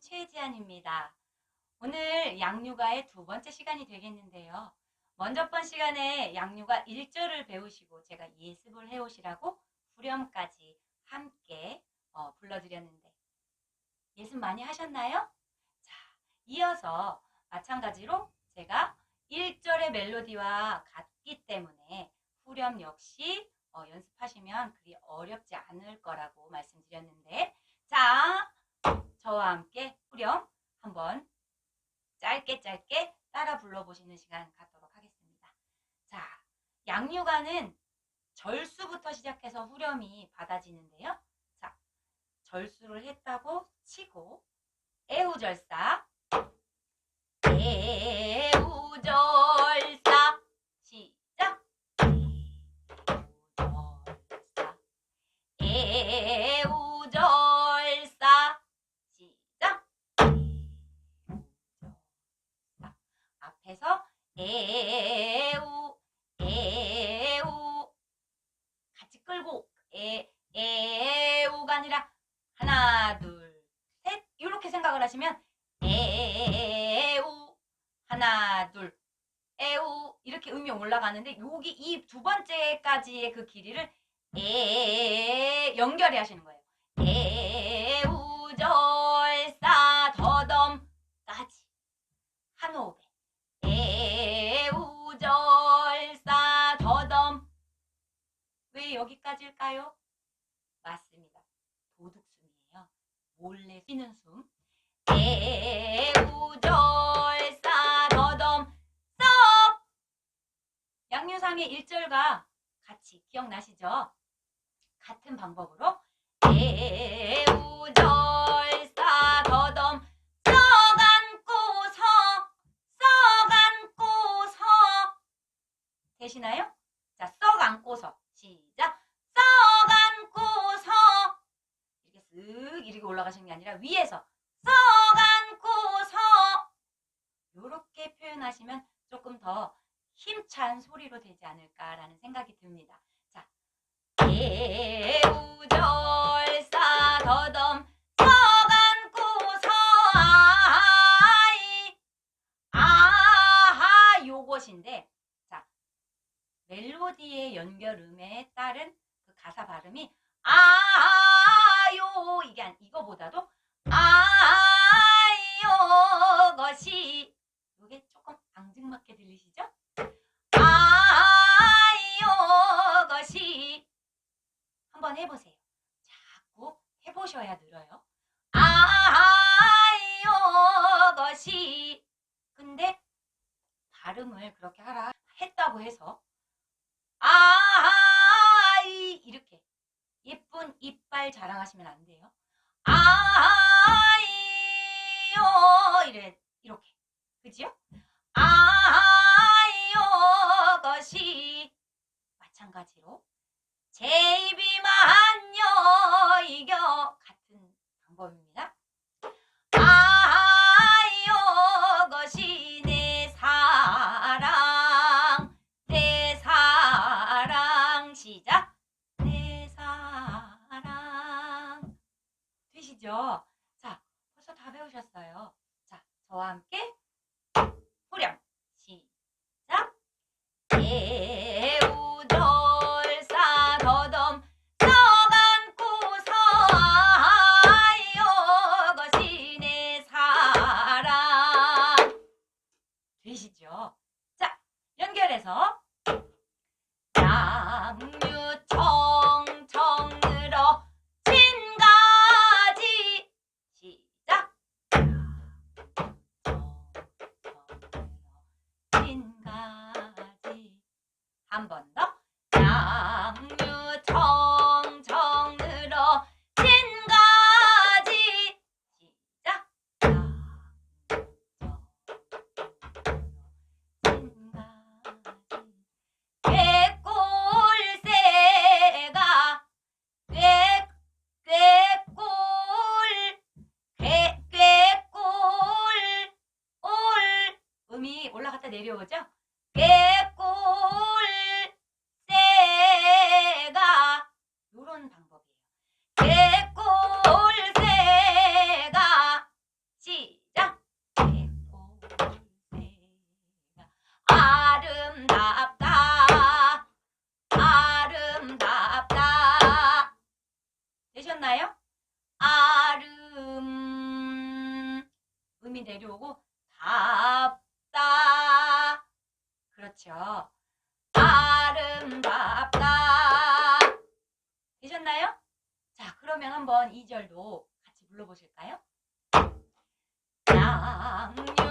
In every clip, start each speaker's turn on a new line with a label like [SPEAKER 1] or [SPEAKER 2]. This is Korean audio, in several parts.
[SPEAKER 1] 최지안입니다. 오늘 양육아의 두 번째 시간이 되겠는데요. 먼저 번 시간에 양육아 1절을 배우시고 제가 예습을 해오시라고 후렴까지 함께 어, 불러드렸는데 예습 많이 하셨나요? 자, 이어서 마찬가지로 제가 1절의 멜로디와 같기 때문에 후렴 역시 어, 연습하시면 그리 어렵지 않을 거라고 말씀드렸는데 자, 저와 함께 후렴 한번 짧게 짧게 따라 불러보시는 시간 갖도록 하겠습니다. 자, 양육아는 절수부터 시작해서 후렴이 받아지는데요. 자, 절수를 했다고 치고 애우절사 애우절 하나 둘 셋 이렇게 생각을 하시면 애우 하나 둘 애우 이렇게 음이 올라가는데 여기 이 두 번째까지의 그 길이를 에 연결해 하시는 거예요. 애우절사 더덤까지 한 호흡에 애우절사 더덤 왜 여기까지일까요? 맞습니다. 도둑숨이에요. 몰래 쉬는 숨. 애우절사 더덤 썩 양유상의 1절과 같이 기억나시죠? 같은 방법으로 애우절 표현하시면 조금 더 힘찬 소리로 되지 않을까라는 생각이 듭니다. 자, 애우절사 더덤 서간고 서 아이 아하 요것인데 자 멜로디의 연결음에 따른 그 가사 발음이 아요 이게 아니 이거보다도 아요 것이 앙증맞게 들리시죠? 아요 것이 한번 해보세요. 자꾸 해보셔야 늘어요. 아요 것이 근데 발음을 그렇게 하라 했다고 해서 아이 이렇게 예쁜 이빨 자랑하시면 안 돼요. 아이요 이래 이렇게 그지요? 아 마찬가지로 제 입이만요 이겨 같은 방법입니다. 아이요 것이 내 사랑 내 사랑 시작 내 사랑 되시죠? 자 벌써 다 배우셨어요. 자 저와 함께 후렴 시작 애 그러면 한번 2절도 같이 불러보실까요? 양유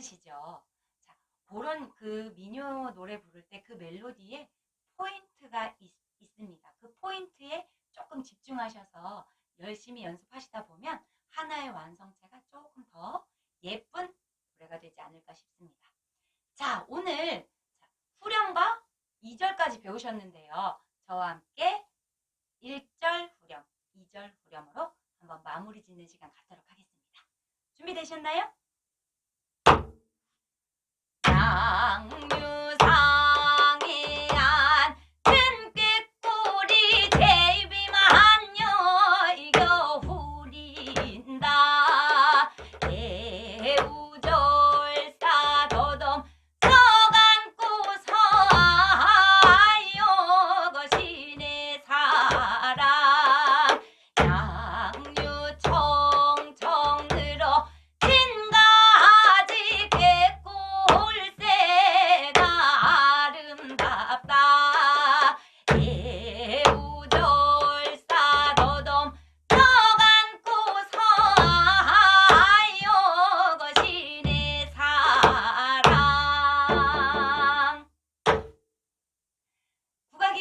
[SPEAKER 1] 재밌으시죠? 자, 그런 그 민요 노래 부를 때 그 멜로디에 포인트가 있, 있습니다. 그 포인트에 조금 집중하셔서 열심히 연습하시다 보면 하나의 완성체가 조금 더 예쁜 노래가 되지 않을까 싶습니다. 자, 오늘 자, 후렴과 2절까지 배우셨는데요. 저와 함께 1절 후렴, 2절 후렴으로 한번 마무리 짓는 시간 갖도록 하겠습니다. 준비되셨나요?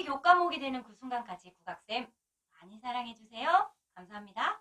[SPEAKER 1] 교과목이 되는 그 순간까지 국악쌤 많이 사랑해주세요. 감사합니다.